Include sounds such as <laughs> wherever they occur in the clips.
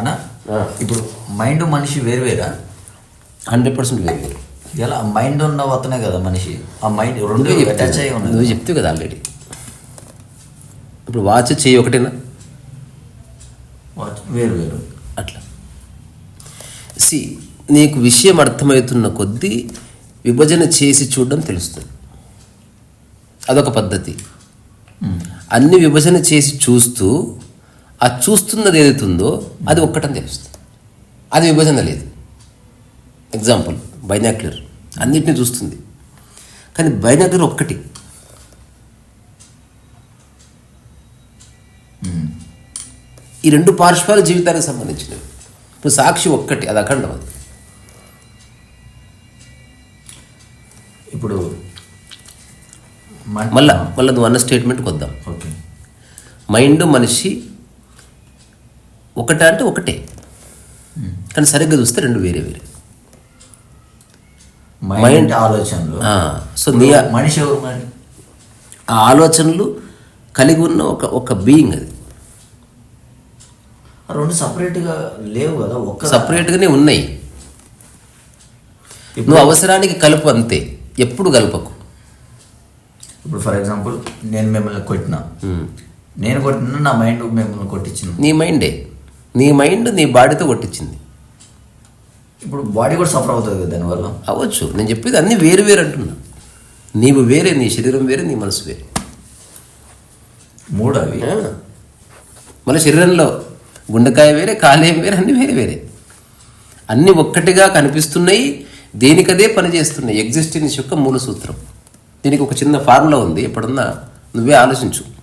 అన్నా. ఇప్పుడు మైండ్ మనిషి వేరువేరా హండ్రెడ్ పర్సెంట్ వేరు ఎలా? మైండ్ ఉన్న అతనే కదా మనిషి. ఆ మైండ్ రెండు అటాచ్ అయ్యి ఉన్నది. నువ్వు చెప్తావు కదా ఆల్రెడీ ఇప్పుడు వాచ్ చెయ్యి ఒకటేనా? What? వేరు వేరు. అట్లా. సి నీకు విషయం అర్థమవుతున్న కొద్దీ విభజన చేసి చూడడం తెలుస్తుంది. అదొక పద్ధతి. అన్ని విభజన చేసి చూస్తూ ఆ చూస్తున్నది ఏదైతుందో అది ఒక్కటని తెలుస్తుంది. అది విభజన లేదు. ఎగ్జాంపుల్ బైనాక్యులర్ అన్నిటిని చూస్తుంది. కానీ బైనాక్యులర్ ఒక్కటి. ఈ రెండు పార్శ్వాలు జీవితానికి సంబంధించినవి. ఇప్పుడు సాక్షి ఒక్కటి అది అఖండం అది. ఇప్పుడు మళ్ళా మళ్ళీ నువ్వు అన్న స్టేట్మెంట్కి వద్దాం ఓకే. మైండ్ మనిషి ఒకట అంటే ఒకటే. కానీ సరిగ్గా చూస్తే రెండు వేరే వేరే. మైండ్ ఆలోచనలు. సో నీ ఆ- మనిషి ఆ ఆలోచనలు కలిగి ఉన్న ఒక ఒక బీయింగ్ అది. ఆ రెండు separate గా లేవు కదా ఒక్క సపరేట్గానే ఉన్నాయి. నువ్వు అవసరానికి కలుపు అంతే ఎప్పుడు కలపకు. ఇప్పుడు ఫర్ ఎగ్జాంపుల్ నేను మిమ్మల్ని కొట్టినా. నేను కొట్టినా నా మైండ్ మిమ్మల్ని కొట్టించింది. నీ మైండే నీ మైండ్ నీ బాడీతో కొట్టించింది. ఇప్పుడు బాడీ కూడా సఫర్ అవుతుంది కదా దానివల్ల? అవ్వచ్చు. నేను చెప్పేది అన్నీ వేరు వేరు అంటున్నా. నీవు వేరే నీ శరీరం వేరే నీ మనసు వేరే. మూడు అవి. మళ్ళీ శరీరంలో గుండెకాయ వేరే కాలేయం వేరే అన్నీ వేరే వేరే. అన్నీ ఒక్కటిగా కనిపిస్తున్నాయి దేనికదే పనిచేస్తున్నాయి ఎగ్జిస్టెన్స్ యొక్క మూల సూత్రం. దీనికి ఒక చిన్న ఫార్ములా ఉంది. ఎప్పుడన్నా నువ్వే ఆలోచించు.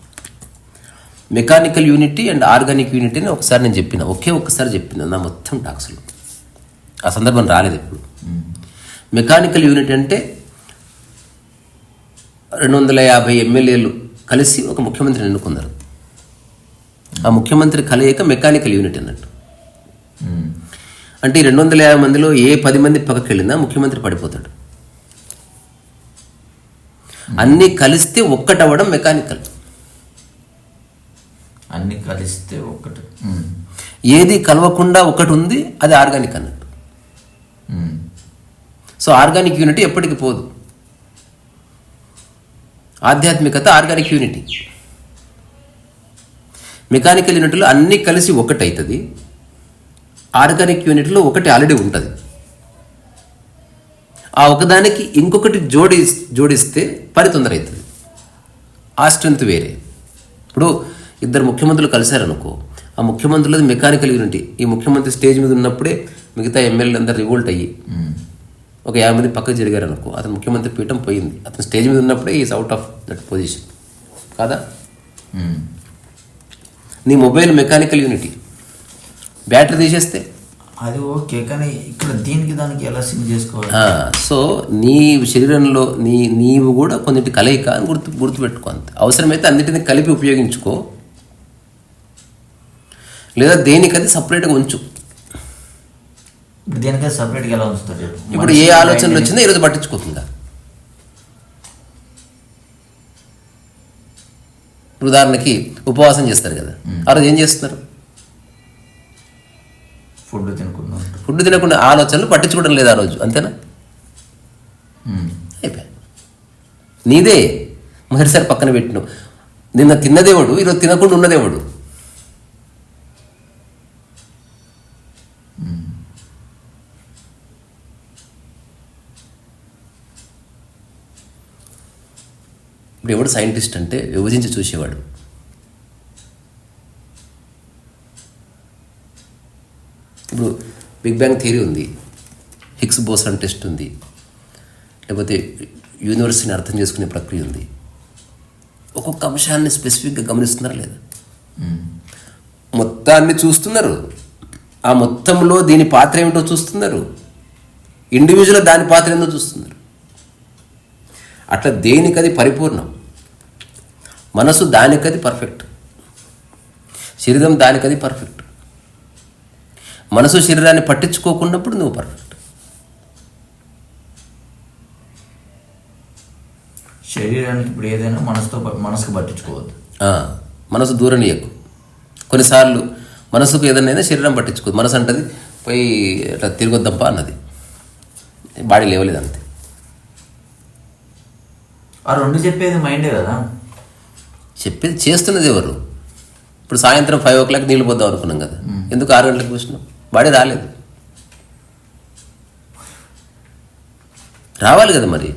Mechanical unity and organic unity అని ఒకసారి నేను చెప్పిన. ఒకే ఒక్కసారి చెప్పిన. నా మొత్తం టాక్స్లో ఆ సందర్భం రాలేదు ఇప్పుడు మెకానికల్ యూనిట్ అంటే రెండు వందల యాభై ఎమ్మెల్యేలు కలిసి ఒక ముఖ్యమంత్రిని ఎన్నుకున్నారు. ఆ ముఖ్యమంత్రి కలయిక మెకానికల్ యూనిట్ అన్నట్టు. అంటే రెండు వందల యాభై మందిలో ఏ పది మంది పక్కకి వెళ్ళినా ముఖ్యమంత్రి పడిపోతాడు. అన్నీ కలిస్తే ఒక్కటవ్వడం మెకానికల్ అన్ని కలిస్తే ఒకటి. ఏది కలవకుండా ఒకటి ఉంది అది ఆర్గానిక్ అన్నట్టు. సో ఆర్గానిక్ యూనిటీ ఎప్పటికి పోదు. ఆధ్యాత్మికత ఆర్గానిక్ యూనిటీ. మెకానికల్ యూనిట్లో అన్నీ కలిసి ఒకటవుతుంది ఆర్గానిక్ యూనిట్లో ఒకటి ఆల్రెడీ ఉంటుంది. ఆ ఒకదానికి ఇంకొకటి జోడి జోడిస్తే పని తొందర అవుతుంది ఆ స్ట్రెంత్ వేరే. ఇప్పుడు ఇద్దరు ముఖ్యమంత్రులు కలిశారనుకో ఆ ముఖ్యమంత్రులది మెకానికల్ యూనిటీ. ఈ ముఖ్యమంత్రి స్టేజ్ మీద ఉన్నప్పుడే మిగతా ఎమ్మెల్యేలు అందరు రివోల్ట్ అయ్యి. ఒక యాభై మంది పక్కకు జరిగారు అనుకో అతను ముఖ్యమంత్రి పీఠం పోయింది. అతను స్టేజ్ మీద ఉన్నప్పుడే is out of that position కాదా. నీ మొబైల్ మెకానికల్ యూనిటీ. బ్యాటరీ తీసేస్తే? అది ఓకే కానీ ఇక్కడ దీనికి దానికి ఎలా సింక్ చేసుకోవాలి? సో నీ శరీరంలో నీ నీవు కూడా కొన్నిటి కలయిక అని గుర్తు గుర్తుపెట్టుకో అంతే. అవసరమైతే అన్నిటిని కలిపి ఉపయోగించుకో. లేదా దేనికది సపరేట్గా ఉంచు. దేనికైతే సపరేట్గా ఎలా ఉంచుతారు. ఇప్పుడు ఏ ఆలోచనలు వచ్చినా ఈరోజు ఇప్పుడు ఉదాహరణకి ఉపవాసం చేస్తారు కదా. ఆ రోజు ఏం చేస్తున్నారు? ఫుడ్ తినుకున్నాం ఫుడ్ తినకుండా ఆలోచనలు పట్టించుకోవడం లేదు ఆ రోజు అంతేనా. అయిపోయా. నీదే మొదటిసారి పక్కన పెట్టిన నిన్న తిన్నదేవుడు ఈరోజు తినకుండా ఉన్నదేవుడు ఇప్పుడు ఎవడు సైంటిస్ట్ అంటే విభజించి చూసేవాడు. ఇప్పుడు బిగ్ బ్యాంగ్ థియరీ ఉంది హిగ్స్ బోసన్ టెస్ట్ ఉంది లేకపోతే యూనివర్స్ని అర్థం చేసుకునే ప్రక్రియ ఉంది. ఒక్కొక్క అంశాన్ని స్పెసిఫిక్గా గమనిస్తున్నారా లేదా. మొత్తాన్ని చూస్తున్నారు. ఆ మొత్తంలో దీని పాత్ర ఏమిటో చూస్తున్నారు. ఇండివిజువల్ దాని పాత్ర ఏంటో చూస్తున్నారు. అట్లా దేనికది పరిపూర్ణం? మనసు దానికది పర్ఫెక్ట్ శరీరం దానికది పర్ఫెక్ట్ మనసు శరీరాన్ని పట్టించుకోకున్నప్పుడు నువ్వు పర్ఫెక్ట్ శరీరానికి ఇప్పుడు ఏదైనా మనసుతో మనసుకు పట్టించుకోవద్దు. మనసు దూరనీయకు కొన్నిసార్లు మనసుకు ఏదైనా శరీరం పట్టించుకోదు మనసు అంటది పోయి అట్లా తిరగొద్దంపా అన్నది. బాడీ లేవలేదు అంతే ఆ రెండు చెప్పేది మైండే కదా. చెప్పేది చేస్తున్నది ఎవరు? ఇప్పుడు సాయంత్రం ఫైవ్ ఓ క్లాక్ నీళ్ళు పోద్దాం అనుకున్నాం కదా. ఎందుకు ఆరు గంటలకు కూర్చున్నాం? బాడీ రాలేదు. రావాలి కదా మరి.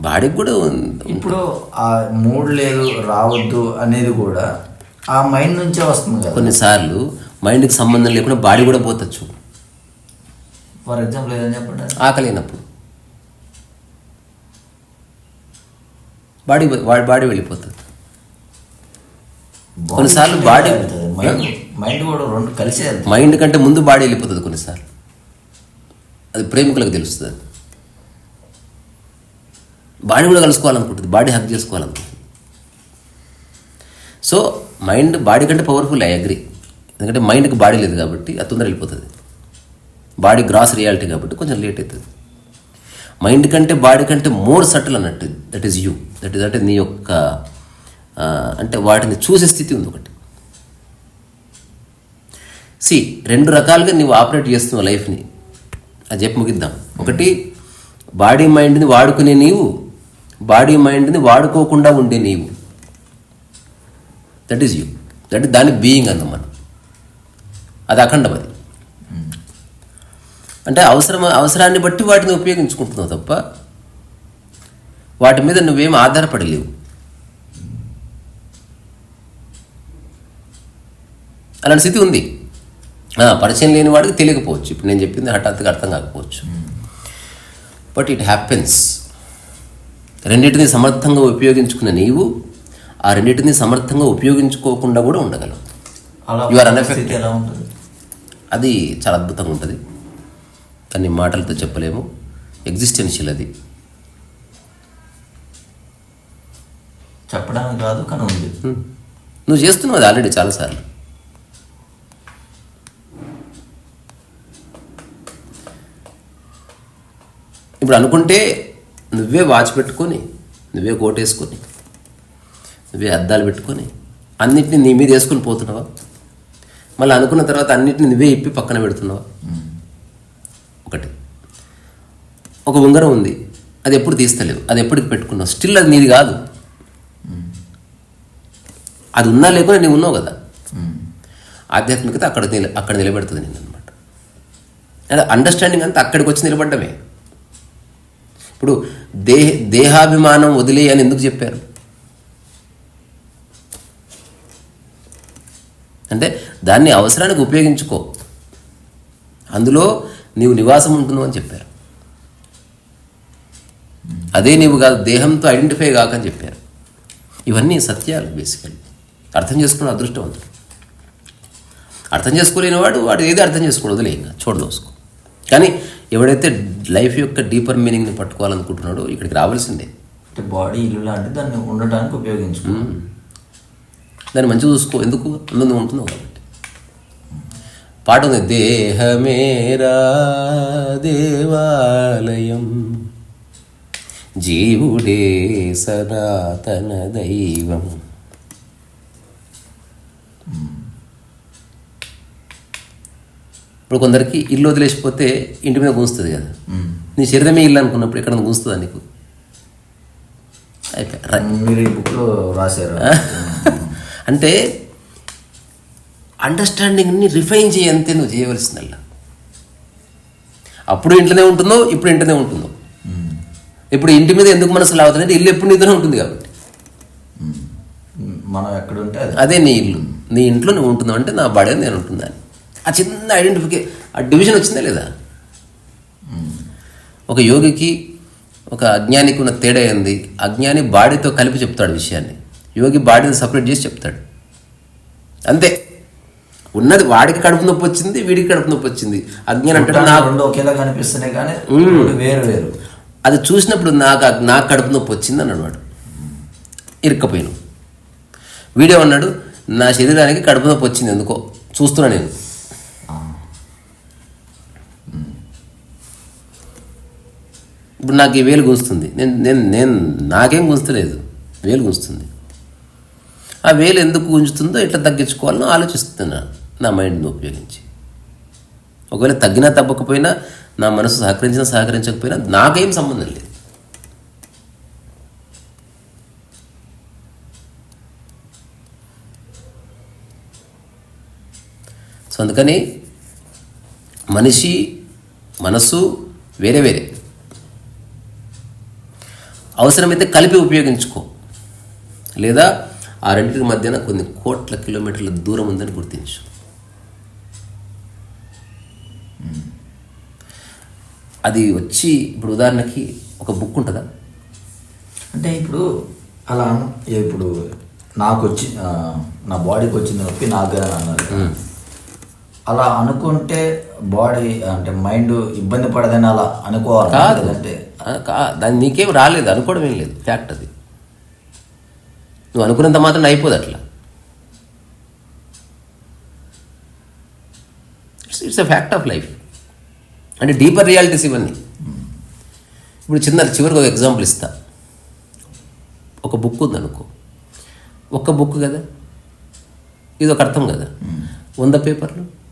బాడీకి కూడా ఉంది. ఇప్పుడు ఆ మూడ్ లేదు రావద్దు అనేది కూడా ఆ మైండ్ నుంచే వస్తుంది కదా. కొన్నిసార్లు మైండ్కి సంబంధం లేకుండా బాడీ కూడా పోతచ్చు. ఫర్ ఎగ్జాంపుల్ ఏదని చెప్పండి. ఆకలినప్పుడు. బాడీ వాడి బాడీ వెళ్ళిపోతుంది. కొన్నిసార్లు బాడీ మైండ్ మైండ్ కూడా రెండు కలిసే మైండ్ కంటే ముందు బాడీ వెళ్ళిపోతుంది కొన్నిసార్లు. అది ప్రేమికులకు తెలుస్తుంది. బాడీ కూడా కలుసుకోవాలనుకుంటుంది బాడీ హక్ చేసుకోవాలనుకుంటుంది. సో మైండ్ బాడీ కంటే పవర్ఫుల్ ఐ అగ్రి ఎందుకంటే మైండ్కి బాడీ లేదు కాబట్టి అది తొందర వెళ్ళిపోతుంది. బాడీ గ్రాస్ రియాలిటీ కాబట్టి కొంచెం లేట్ అవుతుంది. మైండ్ కంటే బాడీ కంటే మోర్ సటిల్ అన్నట్టు that is you that is అంటే నీ యొక్క అంటే వాటిని చూసే స్థితి ఉంది ఒకటి. సి రెండు రకాలుగా నువ్వు ఆపరేట్ చేస్తున్నావు లైఫ్ని. అది చెప్పి ముగిద్దాం. ఒకటి బాడీ మైండ్ని వాడుకునే నీవు బాడీ మైండ్ని వాడుకోకుండా ఉండే నీవు. దట్ ఈస్ యూ దట్ దాని బీయింగ్ అందం మనం అది అఖండం అది అంటే అవసరం అవసరాన్ని బట్టి వాటిని ఉపయోగించుకుంటున్నావు తప్ప వాటి మీద నువ్వేం ఆధారపడలేవు. అలాంటి స్థితి ఉంది. పరిచయం లేని వాడికి తెలియకపోవచ్చు. ఇప్పుడు నేను చెప్పింది హఠాత్తుగా అర్థం కాకపోవచ్చు. బట్ ఇట్ హ్యాపెన్స్ రెండింటిని సమర్థంగా ఉపయోగించుకున్న నీవు ఆ రెండింటిని సమర్థంగా ఉపయోగించుకోకుండా కూడా ఉండగలవు. పరిస్థితి ఎలా ఉంటుంది? అది చాలా అద్భుతంగా ఉంటుంది. కానీ మాటలతో చెప్పలేము. ఎగ్జిస్టెన్షియల్ అది. చెప్పడానికి కాదు కానీ ఉంది. హ్మ్. నువ్వు చేస్తున్నావు అది ఆల్రెడీ చాలాసార్లు. ఇప్పుడు అనుకుంటే నువ్వే వాచ్ పెట్టుకొని నువ్వే కోటేసుకొని నువ్వే అద్దాలు పెట్టుకొని అన్నిటిని నీ మీద వేసుకొని పోతున్నావా? మళ్ళీ అనుకున్న తర్వాత అన్నిటిని నువ్వే ఇప్పి పక్కన పెడుతున్నావా? ఒకటి. ఒక ఉంగరం ఉంది. అది ఎప్పుడు తీస్తలేవు. అది ఎప్పటికి పెట్టుకున్నావు? స్టిల్ అది నీది కాదు. అది ఉన్నా లేకుండా నీవు ఉన్నావు కదా. ఆధ్యాత్మికత అక్కడ నిల అక్కడ నిలబెడుతుంది నేను అనమాట అండర్స్టాండింగ్ అంతా అక్కడికి వచ్చి నిలబడ్డమే. ఇప్పుడు దేహ దేహాభిమానం వదిలే అని ఎందుకు చెప్పారు? అంటే దాన్ని అవసరానికి ఉపయోగించుకో. అందులో నీవు నివాసం ఉంటున్నావు అని చెప్పారు. అదే నీవు కాదు దేహంతో ఐడెంటిఫై కాకని చెప్పారు. ఇవన్నీ సత్యాలు బేసికల్లీ. అర్థం చేసుకున్న అదృష్టవంతుడు. అర్థం చేసుకోలేని వాడు వాడు ఏది అర్థం చేసుకోడు వదిలే చూడదోసుకో కానీ ఎవడైతే లైఫ్ యొక్క డీపర్ మీనింగ్ని పట్టుకోవాలనుకుంటున్నాడో ఇక్కడికి రావాల్సిందే. అంటే బాడీ ఇల్లు లాంటి దాన్ని ఉండటానికి ఉపయోగించుకో. దాన్ని మంచిగా చూసుకో. ఎందుకు? అందంగా ఉంటుందో కాబట్టి. పాట ఉంది దేహమేరా దేవాలయం జీవుడే సనాతన దైవం ఇప్పుడు కొందరికి ఇల్లు వదిలేసిపోతే ఇంటి మీద గుంస్తుంది కదా. నీ శరీరమే ఇల్లు అనుకున్నప్పుడు ఎక్కడ గుంస్తుందా నీకు? రాశారు. అంటే అండర్స్టాండింగ్ని రిఫైన్ చేయంతే నువ్వు చేయవలసిందల్లా. అప్పుడు ఇంట్లోనే ఉంటుందో ఇప్పుడు ఇంట్లోనే ఉంటుందో. ఇప్పుడు ఇంటి మీద ఎందుకు మనసు లాగుతుంది ఇల్లు ఎప్పుడు నీతోనే ఉంటుంది కాబట్టి. మనం ఎక్కడ ఉంటే అది. నీ ఇల్లు. నీ ఇంట్లో నువ్వు ఉంటున్నావు అంటే నా బాడీ నేను ఉంటుందని ఆ చిన్న ఐడెంటిఫికే ఆ డివిజన్ వచ్చిందా లేదా? ఒక యోగికి ఒక అజ్ఞానికి ఉన్న తేడా ఏంది? అజ్ఞాని బాడీతో కలిపి చెప్తాడు విషయాన్ని. యోగి బాడీని సపరేట్ చేసి చెప్తాడు. అంతే. ఉన్నది వాడికి కడుపు నొప్పి వచ్చింది వీడికి కడుపు నొప్పి వచ్చింది. అజ్ఞానం అంటే నాకు ఒకేలా కనిపిస్తున్నాయి కానీ వేరు వేరు. అది చూసినప్పుడు నాకు నాకు కడుపు నొప్పి వచ్చింది అని అన్నాడు ఇరుక్కపోయాను. వీడియో అన్నాడు నా శరీరానికి కడుపు నొప్పి వచ్చింది ఎందుకో? చూస్తున్నా నేను. ఇప్పుడు నాకు ఈ వేలు గుంస్తుంది నేను నేను నేను నాకేం గుంస్తలేదు వేలు గుంస్తుంది ఆ వేలు ఎందుకు గుంజుతుందో ఎట్లా తగ్గించుకోవాలని ఆలోచిస్తున్నాను నా మైండ్ని ఉపయోగించి. ఒకవేళ తగ్గినా తగ్గకపోయినా నా మనసు సహకరించినా సహకరించకపోయినా నాకేం సంబంధం లేదు. సో అందుకని మనిషి మనసు వేరే వేరే. అవసరమైతే కలిపి ఉపయోగించుకో. లేదా ఆ రెండింటి మధ్యన కొన్ని కోట్ల కిలోమీటర్ల దూరం ఉందని గుర్తించు. అది వచ్చి ఇప్పుడు ఉదాహరణకి ఒక బుక్ ఉంటుందా? అంటే ఇప్పుడు అలా ఇప్పుడు నాకు వచ్చి నా బాడీకి వచ్చింది నొప్పి నాకు అన్నారు అలా అనుకుంటే బాడీ అంటే మైండ్ ఇబ్బంది పడదని అలా అనుకోవాలి? అంటే దాన్ని నీకేం రాలేదు అనుకోవడం ఏం లేదు. ఫ్యాక్ట్ అది. నువ్వు అనుకున్నంత మాత్రం అయిపోదు అట్లా. It's it's a fact of life అంటే డీపర్ రియాలిటీస్ ఇవన్నీ. ఇప్పుడు చిన్న చివరికి ఒక ఎగ్జాంపుల్ ఇస్తా. ఒక బుక్ ఉందనుకో. ఒక్క బుక్ కదా? ఇది ఒక అర్థం కదా? వంద పేపర్లు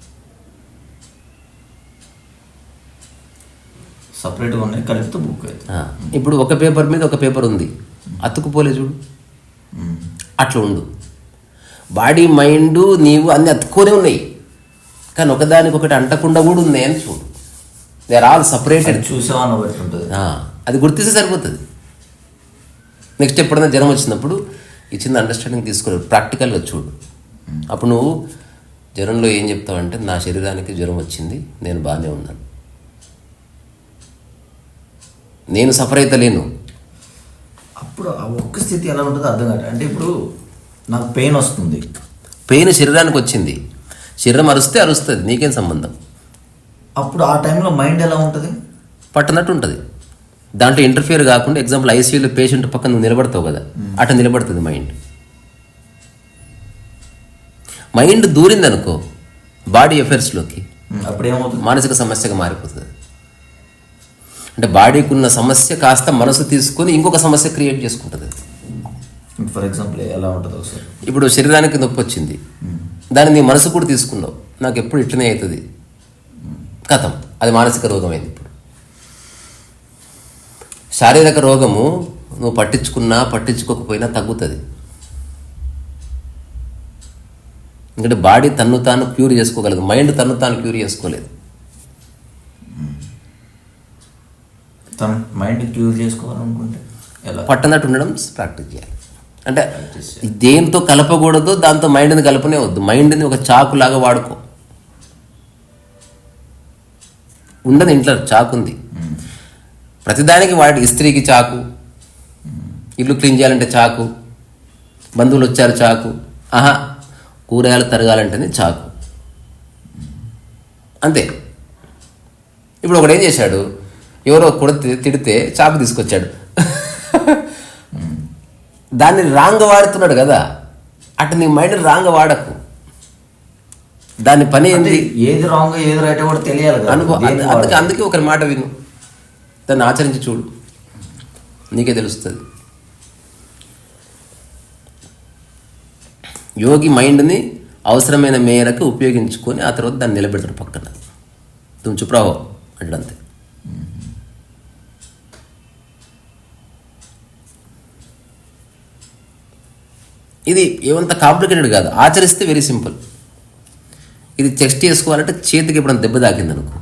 సపరేట్గా ఉన్నాయి కలిపితే బుక్ అయితే ఆ, ఇప్పుడు ఒక పేపర్ మీద ఒక పేపర్ ఉంది. అతుకుపోలే చూడు. అట్లా ఉండు. బాడీ మైండ్ నీవు అన్ని అతుక్కొనే ఉన్నాయి. కానీ ఒకదానికొకటి అంటకుండా కూడా ఉన్నాయి అని చూడు. దే ఆర్ ఆల్ సపరేటెడ్ చూసామని బట్టి ఉంటుంది. అది గుర్తిస్తే సరిపోతుంది. నెక్స్ట్ ఎప్పుడైనా జ్వరం వచ్చినప్పుడు ఈ చిన్న అండర్స్టాండింగ్ తీసుకోవాలి ప్రాక్టికల్గా చూడు. అప్పుడు నువ్వు జ్వరంలో ఏం చెప్తావంటే నా శరీరానికి జ్వరం వచ్చింది నేను బాగానే ఉన్నాను. నేను సఫర్ అయితే లేను అప్పుడు ఆ ఒక్క స్థితి ఎలా ఉంటుందో అర్థం కాదు అంటే ఇప్పుడు నాకు పెయిన్ వస్తుంది. పెయిన్ శరీరానికి వచ్చింది. శరీరం అరుస్తే అరుస్తుంది. నీకేం సంబంధం? అప్పుడు ఆ టైంలో మైండ్ ఎలా ఉంటుంది? పట్టనట్టు ఉంటుంది. దాంట్లో ఇంటర్ఫియర్ కాకుండా ఎగ్జాంపుల్ ఐసీయూలో పేషెంట్ పక్కన నువ్వు నిలబడతావు కదా అట్లా నిలబడుతుంది మైండ్. మైండ్ దూరింది అనుకో బాడీ అఫేర్స్లోకి అప్పుడు ఏమవుతుంది? మానసిక సమస్యగా మారిపోతుంది. అంటే బాడీకి ఉన్న సమస్య కాస్త మనసు తీసుకొని ఇంకొక సమస్య క్రియేట్ చేసుకుంటుంది. ఫర్ ఎగ్జాంపుల్ ఎలా ఉంటుంది ఒకసారి. ఇప్పుడు శరీరానికి నొప్పి వచ్చింది. దాన్ని నీ మనసు కూడా తీసుకున్నావు. నాకు ఎప్పుడు ఇట్లనే అవుతుంది. కథం. అది మానసిక రోగం అయింది ఇప్పుడు. శారీరక రోగము నువ్వు పట్టించుకున్నా పట్టించుకోకపోయినా తగ్గుతుంది. ఎందుకంటే బాడీ తన్ను తాను క్యూర్ చేసుకోగలదు. మైండ్ తన్ను తాను క్యూర్ చేసుకోలేదు. తన మైండ్ క్యూర్ చేసుకోవాలనుకుంటే ఎలా? పట్టనట్టు ఉండడం ప్రాక్టీస్ చేయాలి. అంటే దేంతో కలపకూడదు దాంతో మైండ్ని కలపనే వద్దు. మైండ్ని ఒక చాకులాగా వాడుకో. ఉండదు ఇంట్లో చాకు ఉంది. ప్రతిదానికి వాడి ఇస్త్రీకి చాకు ఇల్లు క్లీన్ చేయాలంటే చాకు బంధువులు వచ్చారు చాకు ఆహా కూరగాయలు తరగాలంటేనే చాకు. అంతే. ఇప్పుడు ఒకడు ఏం చేశాడు? ఎవరో కొడితే తిడితే చాకు తీసుకొచ్చాడు. <laughs> దాన్ని రాంగ్ వాడుతున్నాడు కదా అటు నీ మైండ్ రాంగ్ వాడకు దాని పని అంటే ఏంటి ఏది రాంగ్ ఏది రైట్ కూడా తెలియాలి. అనుకో అందుకే? అందుకే ఒకరి మాట విను. దాన్ని ఆచరించి చూడు. నీకే తెలుస్తుంది. యోగి మైండ్ని అవసరమైన మేరకు ఉపయోగించుకొని ఆ తర్వాత దాన్ని నిలబెడతాడు పక్కన. తుమ్ చుప్ రహో అంటాడు అంతే. ఇది ఏమంత కాంప్లికేటెడ్ కాదు. ఆచరిస్తే వెరీ సింపుల్ ఇది చెక్ చేసుకోవాలంటే చేతికి ఎప్పుడైనా దెబ్బ తాకింది అనుకో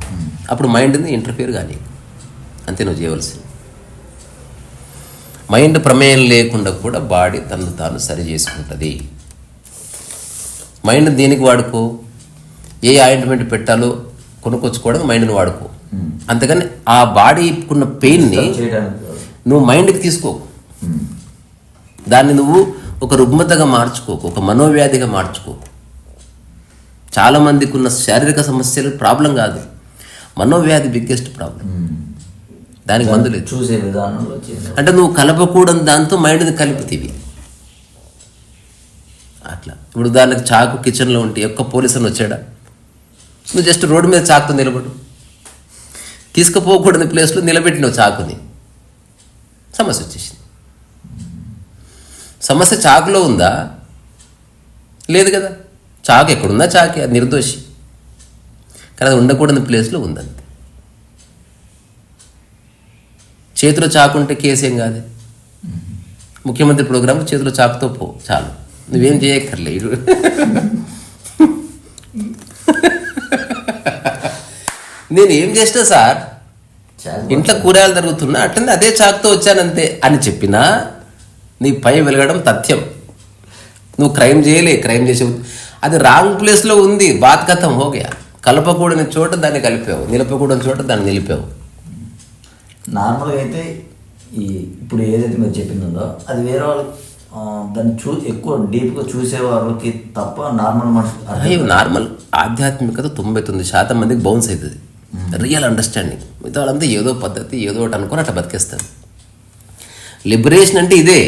అప్పుడు మైండ్ని ఇంటర్ఫియర్ కానీ అంతే నువ్వు చేయవలసింది. మైండ్ ప్రమేయం లేకుండా కూడా బాడీ తను తాను సరి చేసుకుంటుంది. మైండ్ దేనికి వాడుకో? ఏ ఆయింట్మెంట్ పెట్టాలో కొనుక్కొచ్చుకోవడానికి మైండ్ని వాడుకో. అంతేగాని ఆ బాడీకున్న పెయిన్ని. నువ్వు మైండ్కి తీసుకోకు. ఉమ్. దాన్ని నువ్వు ఒక రుగ్మతగా మార్చుకోకు ఒక మనోవ్యాధిగా మార్చుకోకు. చాలా మందికి ఉన్న శారీరక సమస్యలు ప్రాబ్లం కాదు. మనోవ్యాధి బిగ్గెస్ట్ ప్రాబ్లం దానికి మందు లేదు. చూసే విధానంలో అంటే నువ్వు కలపకూడని దాంతో మైండ్ని కలిపితేవి. అట్లా. ఇప్పుడు ఉదాహరణకు చాకు కిచెన్లో ఉంటే ఒక్క పోలీసు అని వచ్చాడా? నువ్వు జస్ట్ రోడ్డు మీద చాకుతో నిలబడు. తీసుకుపోకూడని ప్లేస్లో నిలబెట్టినావు చాకుని. సమస్య వచ్చేసింది. సమస్య చాకులో ఉందా? లేదు కదా. చాకు ఎక్కడుందా? చాకే అది నిర్దోషి. కానీ అది ఉండకూడని ప్లేస్లో ఉందంతే. చేతిలో చాకు ఉంటే కేసు ఏం కాదు? ముఖ్యమంత్రి ప్రోగ్రామ్ చేతిలో చాకుతో పో చాలు. నువ్వేం చేయక్కర్లే. ఇరు- నేను ఏం చేసినా సార్ ఇంట్లో కూరగాయలు జరుగుతున్నా అట్లనే అదే చాకుతో వచ్చానంతే అని చెప్పినా నీ పై వెలగడం తథ్యం. నువ్వు క్రైమ్ చేయలే క్రైమ్ చేసే అది రాంగ్ ప్లేస్లో ఉంది బాత్ కథం హోగయా కలపకూడని చోట దాన్ని కలిపావు నిలపకూడని చోట దాన్ని నిలిపావు. నార్మల్గా అయితే ఈ ఇప్పుడు ఏదైతే మీరు చెప్పిందో అది వేరే వాళ్ళు దాన్ని చూ ఎక్కువ డీప్గా చూసే వాళ్ళకి తప్ప నార్మల్ మనుషులు నార్మల్ ఆధ్యాత్మికత తొంభై తొమ్మిది శాతం మందికి బౌన్స్ అవుతుంది రియల్ అండర్స్టాండింగ్. మిగతా వాళ్ళంతా ఏదో పద్ధతి ఏదో ఒకటి అనుకొని అట్లా బతికేస్తారు. లిబరేషన్ అంటే ఇదే.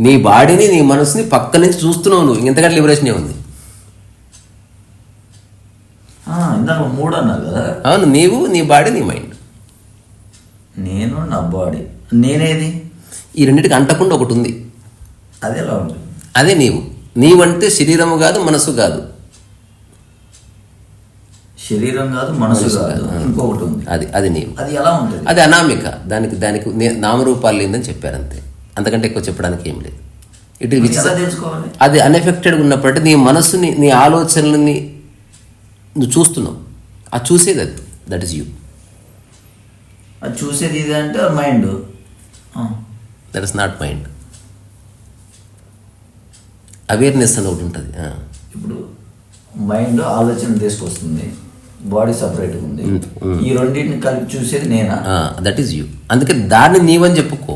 నీ బాడీని నీ మనసుని పక్క నుంచి చూస్తున్నావు నువ్వు. ఇంతకంటే లిబరేషన్ ఉంది మూడు అన్నారు కదా. అవును నీవు నీ బాడీ నీ మైండ్ నేను నా బాడీ. నేనేది? ఈ రెండింటికి అంటకుండా ఒకటి ఉంది. అది అదే నీవు. నీవంటే శరీరము కాదు మనసు కాదు. శరీరం కాదు మనసు కాదు. ఇంకొకటి ఉంది. అది అది నీవు. అది ఎలా ఉంటుంది? అది అనామిక. దానికి దానికి నామరూపాలు లేదని చెప్పారు అంతే అంతకంటే ఎక్కువ చెప్పడానికి ఏం లేదు. ఇట్ అది అది అన్ఎఫెక్టెడ్గా ఉన్నప్పటికీ నీ మనస్సుని నీ ఆలోచనలని నువ్వు చూస్తున్నావు. ఆ చూసేది అది. దట్ ఈస్ యూ అది చూసేది ఇది అంటే mind that is not mind awareness అని ఒకటి ఉంటుంది. ఇప్పుడు మైండ్ ఆలోచన తీసుకొస్తుంది. బాడీ సపరేట్గా ఉంది. ఈ రెండింటిని కలిపి చూసేది నేనా? దట్ ఈస్ యూ అందుకే దాన్ని నీవని చెప్పుకో.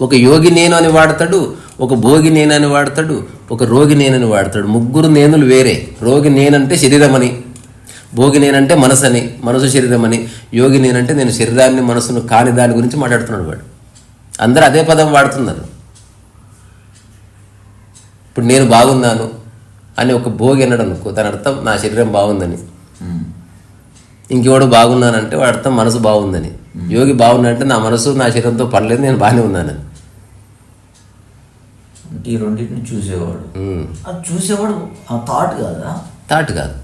ఒక యోగి నేను అని వాడతాడు ఒక భోగి నేను అని వాడతాడు ఒక రోగి నేనని వాడతాడు. ముగ్గురు నేనులు వేరే. రోగి నేనంటే శరీరం అని భోగి నేనంటే మనసు అని మనసు శరీరం అని యోగి నేనంటే నేను శరీరాన్ని మనసును కాని దాని గురించి మాట్లాడుతున్నాడు వాడు. అందరూ అదే పదం వాడుతున్నారు. ఇప్పుడు నేను బాగున్నాను అని ఒక భోగి అన్నాడు అనుకో దాని అర్థం నా శరీరం బాగుందని. ఇంకెవడు బాగున్నానంటే వాడి అర్థం మనసు బాగుందని. యోగి బాగున్నాడంటే నా మనసు నా శరీరంతో పడలేదు నేను బాగానే ఉన్నానని. ఈ రెండింటిని చూసేవాడు. అది చూసేవాడు ఆ థాట్ కాదా? థాట్ కాదు.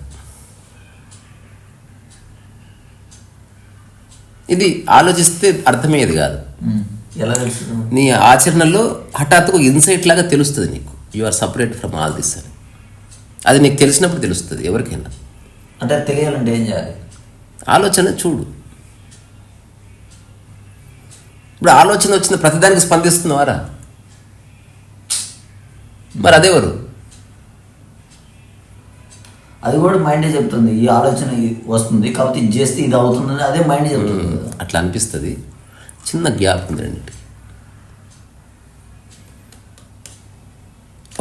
ఇది ఆలోచిస్తే అర్థమయ్యేది కాదు. ఎలా తెలుస్తుంది? నీ ఆచరణలో హఠాత్తుగా ఇన్సైట్ లాగా తెలుస్తుంది నీకు. You are separate from all this అని. అది నీకు తెలిసినప్పుడు తెలుస్తుంది ఎవరికైనా. అంటే తెలియాలంటే ఏం చేయాలి? ఆలోచన చూడు. ఇప్పుడు ఆలోచన వచ్చిన ప్రతిదానికి స్పందిస్తున్నావారా? మరి అదేవరు? అది కూడా మైండే చెప్తుంది. ఈ ఆలోచన వస్తుంది కాబట్టి ఇది చేస్తే ఇది అవుతుందని అదే మైండ్ చెప్తుంది. అట్లా అనిపిస్తుంది. చిన్న గ్యాప్ ఉంది రెండింటికి.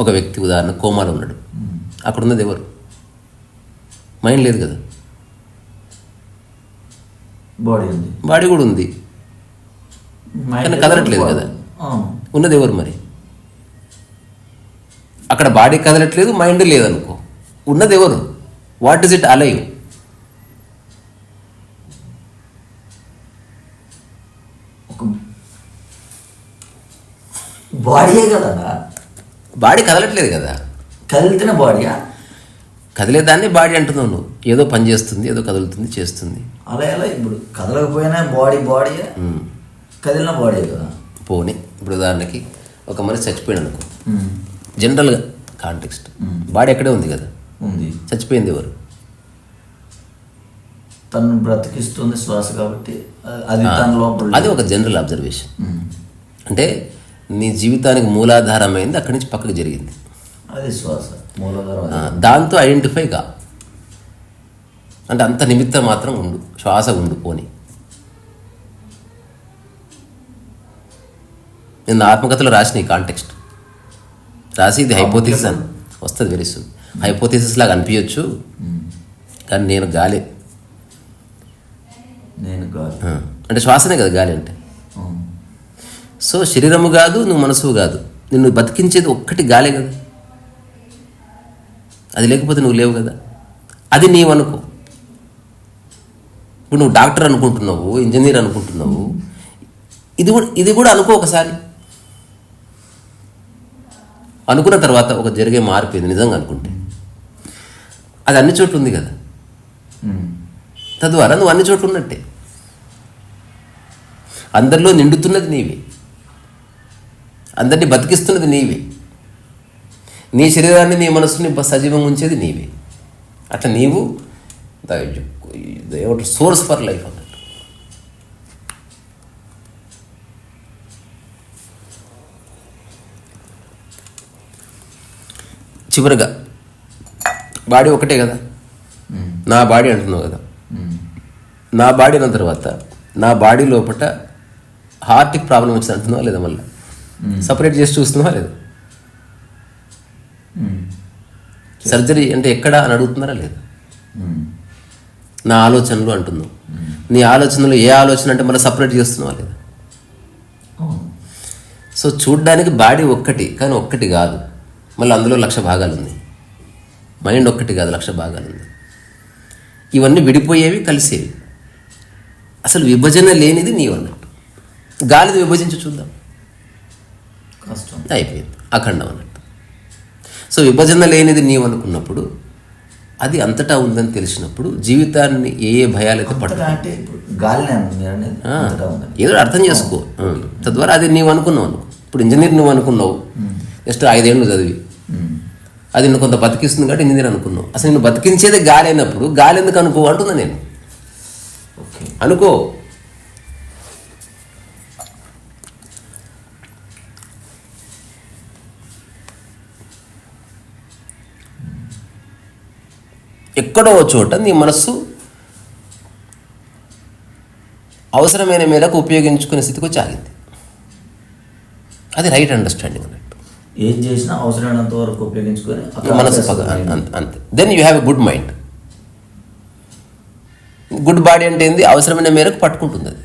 ఒక వ్యక్తి ఉదాహరణ కోమాలో ఉన్నాడు. అక్కడ ఉన్నది ఎవరు? మైండ్ లేదు కదా. బాడీ ఉంది. బాడీ కూడా ఉంది. కానీ కదలట్లేదు. కదా. ఉన్నది ఎవరు మరి? అక్కడ బాడీ కదలట్లేదు మైండ్ లేదనుకో. ఉన్నది ఎవరు? వాట్ ఇస్ ఇట్ అలైవ్ బాడీయే కదా. బాడీ కదలట్లేదు కదా. కదిలితేనే బాడీయా కదిలేదాన్ని బాడీ అంటున్నావు నువ్వు. ఏదో పని చేస్తుంది ఏదో కదులుతుంది చేస్తుంది. అలా ఎలా ఇప్పుడు కదలకపోయినా బాడీ ఉమ్. కదిలిన బాడీ కదా. పోనీ ఇప్పుడు ఉదాహరణకి ఒక మనిషి చచ్చిపోయాడు అనుకో. జనరల్గా కాంటెక్స్ట్. బాడీ ఎక్కడే ఉంది కదా. ఉంది. చచ్చిపోయింది ఎవరు? తను బ్రతికిస్తుంది శ్వాస కాబట్టి అది అది ఒక జనరల్ అబ్జర్వేషన్. అంటే నీ జీవితానికి మూలాధారమైంది అక్కడి నుంచి పక్కకు జరిగింది. అది శ్వాస. దాంతో ఐడెంటిఫై కా అంటే అంత నిమిత్తం మాత్రం ఉండు శ్వాస ఉండు పోని. నేను ఆత్మకథలో రాసిన ఈ కాంటెక్స్ట్ రాసి ఇది హైపోథిసిస్ అని వస్తుంది వెరీ సూన్ హైపోథిసిస్ లాగా అనిపించచ్చు కానీ నేను గాలి. నేను ఆ, అంటే శ్వాసనే కదా గాలి అంటే. సో శరీరము కాదు నువ్వు మనసు కాదు. నిన్ను బతికించేది ఒక్కటి గాలే కదా. అది లేకపోతే నువ్వు లేవు కదా. అది నీవు అనుకో ఇప్పుడు నువ్వు డాక్టర్ అనుకుంటున్నావు ఇంజనీర్ అనుకుంటున్నావు ఇది కూడా ఇది కూడా అనుకో ఒకసారి. అనుకున్న తర్వాత ఒక జరిగే మార్పు ఇది నిజంగా అనుకుంటే. అది అన్ని చోట్ల ఉంది కదా. తద్వారా నువ్వు అన్ని చోట్ల ఉన్నట్టే. అందరిలో నిండుతున్నది నీవే. అందరినీ బతికిస్తున్నది నీవే. నీ శరీరాన్ని నీ మనసుని సజీవంగా ఉంచేది నీవే. అట్లా నీవు ద సోర్స్ ఫర్ లైఫ్ అన్నట్టు. చివరిగా బాడీ ఒకటే కదా. నా బాడీ అంటున్నావు కదా. నా బాడీ అన్న తర్వాత నా బాడీ లోపల హార్ట్కి ప్రాబ్లం వచ్చింది అంటున్నావా లేదా మళ్ళీ? సపరేట్ చేసి చూస్తున్నావా లేదా? సర్జరీ అంటే ఎక్కడ అని అడుగుతున్నారా లేదా. నా ఆలోచనలు అంటున్నావు. నీ ఆలోచనలు ఏ ఆలోచన అంటే మళ్ళీ సపరేట్ చేస్తున్నావా లేదా. సో చూడ్డానికి బాడీ ఒక్కటి కానీ ఒక్కటి కాదు. మళ్ళీ అందులో లక్ష భాగాలు ఉన్నాయి. మైండ్ ఒక్కటి కాదు లక్ష భాగాలు ఉంది ఇవన్నీ విడిపోయేవి కలిసేవి. అసలు విభజన లేనిది నీవు అన్నట్టు. గాలిది విభజించి చూద్దాం. కష్టం. అయిపోయింది. అఖండం అన్నట్టు. సో విభజన లేనిది నీవు అనుకున్నప్పుడు అది అంతటా ఉందని తెలిసినప్పుడు జీవితాన్ని ఏ ఏ భయాలైతే పట్టు అంతటా అంటే ఇప్పుడు గాలినే ఉంది అనేది ఆ, అంతటా ఉంది ఏదో అర్థం చేసుకో. తద్వారా అది నీవు అనుకున్నావు అనుకో. ఇప్పుడు ఇంజనీర్ నువ్వు అనుకున్నావు. జస్ట్ ఐదేళ్ళు చదివి. అది నిన్ను కొంత బతికిస్తుంది కాబట్టి ఇంజనీర్ అనుకున్నావు. అసలు నిన్ను బతికించేదే గాలి అయినప్పుడు గాలి ఎందుకు అనుకో అంటున్నా నేను. ఓకే. అనుకో. ఎక్కడో చోట నీ మనస్సు అవసరమైన మేరకు ఉపయోగించుకునే స్థితికి వచ్చి ఆగింది. అది రైట్ అండర్స్టాండింగ్ అన్నట్టు. ఏం చేసినా అవసరమైనంత వరకు ఉపయోగించుకొని మనసు అంతే. Then you have a good mind good body అంటే ఏంది? అవసరమైన మేరకు పట్టుకుంటుంది అది.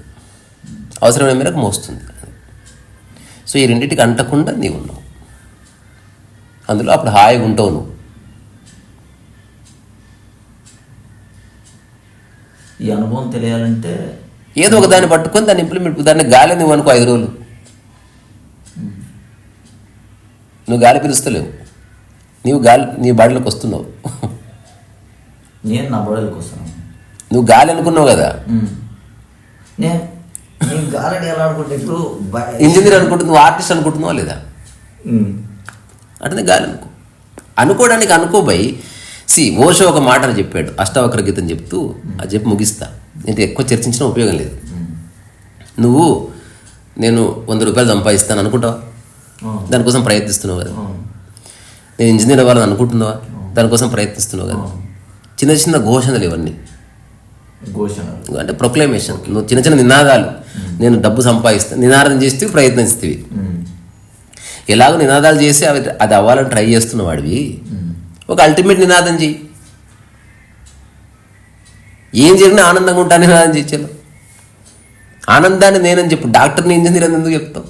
అవసరమైన మేరకు మోస్తుంది సో ఈ రెండింటికి అంటకుండా నీవు ఉన్నావు. అందులో అప్పుడు హాయిగా ఉంటావు నువ్వు. ఈ అనుభవం తెలియాలంటే ఏదో ఒక దాన్ని పట్టుకొని దాన్ని ఇంప్లిమెంట్ దాన్ని గాలి నువ్వు అనుకో ఐదు రోజులు. నువ్వు గాలి పిలుస్తలేవు. నీవు గాలి నీ బాడీలోకి వస్తున్నావు. నేను నా బడులకు వస్తాను నువ్వు గాలి అనుకున్నావు కదా? ఇంజనీర్ అనుకుంటున్నావు నువ్వు ఆర్టిస్ట్ అనుకుంటున్నావా లేదా. అట్లనే గాలి అనుకో. అనుకోవడానికి అనుకోబోయి సి ఓషో ఒక మాట అని చెప్పాడు అష్టావక్ర గీతం చెప్తూ అది చెప్పి ముగిస్తా. నేను ఎక్కువ చర్చించిన ఉపయోగం లేదు. నువ్వు నేను వంద రూపాయలు సంపాదిస్తాను అనుకుంటావా. దానికోసం ప్రయత్నిస్తున్నావు కదా. నేను ఇంజనీర్ అవ్వాలని అనుకుంటున్నావా? దానికోసం ప్రయత్నిస్తున్నావు కదా. చిన్న చిన్న ఘోషణలు ఇవన్నీ. ఘోషణలు. అంటే ప్రొక్లమేషన్ నువ్వు చిన్న చిన్న నినాదాలు. నేను డబ్బు సంపాదిస్తాను నినాదం చేస్తే ప్రయత్నిస్తేవి. ఉమ్. ఎలాగో నినాదాలు చేసి అవి అది అవ్వాలని ట్రై చేస్తున్న వాడివి. ఒక అల్టిమేట్ నినాదం చెయ్యి. ఏం జరిగినా ఆనందంగా ఉంటాను నినాదం చేయించాను ఆనందాన్ని నేనని చెప్పు. డాక్టర్ని ఇంజనీర్ అని ఎందుకు చెప్తావు?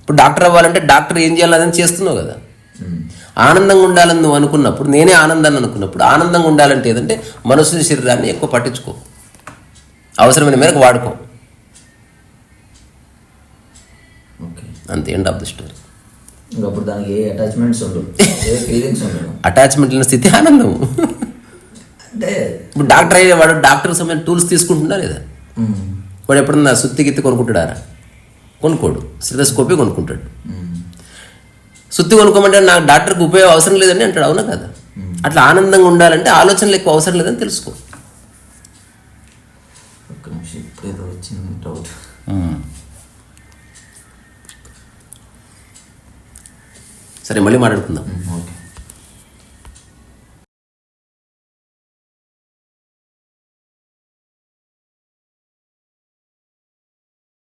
ఇప్పుడు డాక్టర్ అవ్వాలంటే డాక్టర్ ఏం చేయాలని చేస్తున్నావు కదా. ఆనందంగా ఉండాలని నువ్వు అనుకున్నప్పుడు నేనే ఆనందాన్ని అనుకున్నప్పుడు ఆనందంగా ఉండాలంటే ఏదంటే మనసు శరీరాన్ని ఎక్కువ పట్టించుకో. అవసరమైన మేరకు వాడుకో. ఓకే. అంతే ఎండ్ ఆఫ్ ది స్టోరీ అప్పుడు దానికి ఏ అటాచ్మెంట్స్ ఉండవు. ఏ ఫీలింగ్స్ ఉండవు. అటాచ్మెంట్ లేని స్థితి ఆనందం. అంటే ఇప్పుడు డాక్టర్ అయ్యేవాడు డాక్టర్ సమయం టూల్స్ తీసుకుంటున్నా లేదా. వాడు ఎప్పుడన్నా సుత్తి గిత్తి కొనుక్కుంటాడా కొనుక్కోడు. స్టెథోస్కోపే కొనుక్కుంటాడు. సుత్తి కొనుక్కోమంటే నాకు డాక్టర్కి ఉపయోగం అవసరం లేదని అంటాడు. అవునా కదా? అట్లా ఆనందంగా ఉండాలంటే ఆలోచనలు ఎక్కువ అవసరం లేదని తెలుసుకో. ఒక్క నిమిషం ఏదో వచ్చింది డౌట్ సరే మళ్ళీ మాట్లాడుకుందాం.